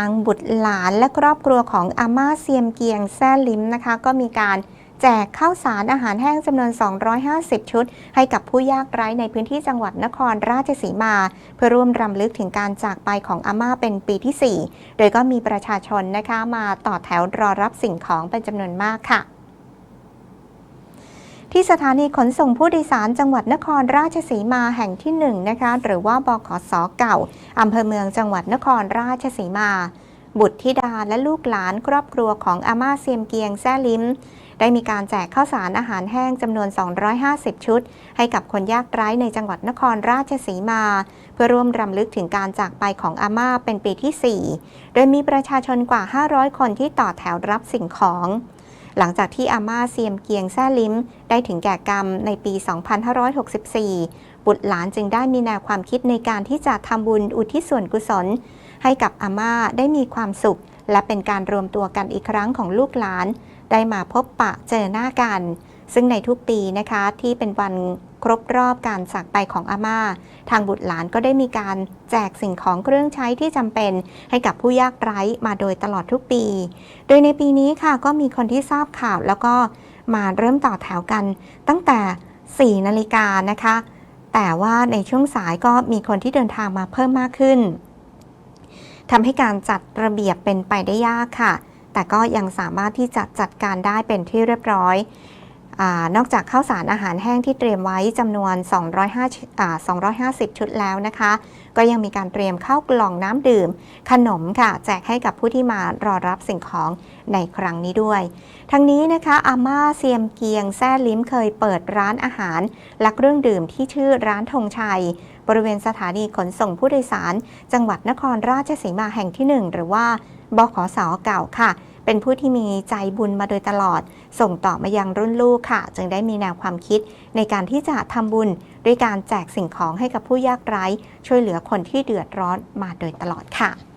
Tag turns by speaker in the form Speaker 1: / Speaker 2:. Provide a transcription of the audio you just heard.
Speaker 1: ทางบุตรหลานและครอบครัวของอาม่าเซียมเกียงแซ่ลิมนะคะ ก็มีการแจกข้าวสารอาหารแห้งจำนวน 250 ชุด ให้กับผู้ยากไร้ในพื้นที่จังหวัดนครราชสีมา เพื่อร่วมรำลึกถึงการจากไปของอาม่าเป็นปีที่ 4 โดยก็มีประชาชนนะคะมาต่อแถวรอรับสิ่งของเป็นจำนวนมากค่ะ ที่สถานีขนส่งผู้โดยสารจังหวัดนครราชสีมาแห่งที่1นงนะคะหรือว่าบขสเก่าอำเภอเมืองจังหวัดนครราชสีมา บุตรธิดาและลูกหลานครอบครัวของอาม่าเซียมเกียงแซ่ลิมได้มีการแจกข้าวสารอาหารแห้งจำนวน 250 ชุด ให้กับคนยากไร้ในจังหวัดนครราชสีมา เพื่อร่วมรำลึกถึงการจากไปของอาม่าเป็นปีที่ 4 โดยมีประชาชนกว่า 500 คนที่ต่อแถวรับสิ่งของ หลังจากที่อาม่าเซียมเกียงแซ่ลิมได้ถึงแก่กรรมในปี 2564 บุตรหลานจึงได้มีแนวความคิดในการที่จะทำบุญอุทิศส่วนกุศล ให้กับอาม่าได้มีความสุข และเป็นการรวมตัวกันอีกครั้งของลูกหลาน ได้มาพบปะเจอหน้ากัน ซึ่งในทุกปีนะคะที่เป็นวันครบรอบการจากไปของอาม่า ทางบุตรหลานก็ได้มีการแจกสิ่งของเครื่องใช้ที่จำเป็น ให้กับผู้ยากไร้มาโดยตลอดทุกปี โดยในปีนี้ค่ะก็มีคนที่ทราบข่าวแล้วก็มาเริ่มต่อแถวกัน ตั้งแต่ 4 นาฬิกานะคะ แต่ว่าในช่วงสายก็มีคนที่เดินทางมาเพิ่มมากขึ้น ทำให้การจัดระเบียบเป็นไปได้ยากค่ะ แต่ก็ยังสามารถที่จะจัดการได้เป็นที่เรียบร้อย อนอกจากข้าวสารอาหารแห้งที่เตรียมไว้จำนวน 205อ่า250 ชุดแล้วนะคะ ก็ยังมีการเตรียมข้าวกล่องน้ำดื่ม ขนมค่ะ แจกให้กับผู้ที่มารอรับสิ่งของในครั้งนี้ด้วย ทั้งนี้นะคะอาม่าเซียมเกียงแซ่ลิ้มเคยเปิดร้านอาหาร และเครื่องดื่มที่ชื่อร้านธงชัย บริเวณสถานีขนส่งผู้โดยสาร จังหวัดนครราชสีมาแห่งที่ 1 หรือว่าบขสเก่าค่ะ เป็นผู้ที่มีใจบุญมาโดยตลอด ส่งต่อมายังรุ่นลูกค่ะ จึงได้มีแนวความคิดในการที่จะทำบุญ ด้วยการแจกสิ่งของให้กับผู้ยากไร้ ช่วยเหลือคนที่เดือดร้อนมาโดยตลอดค่ะ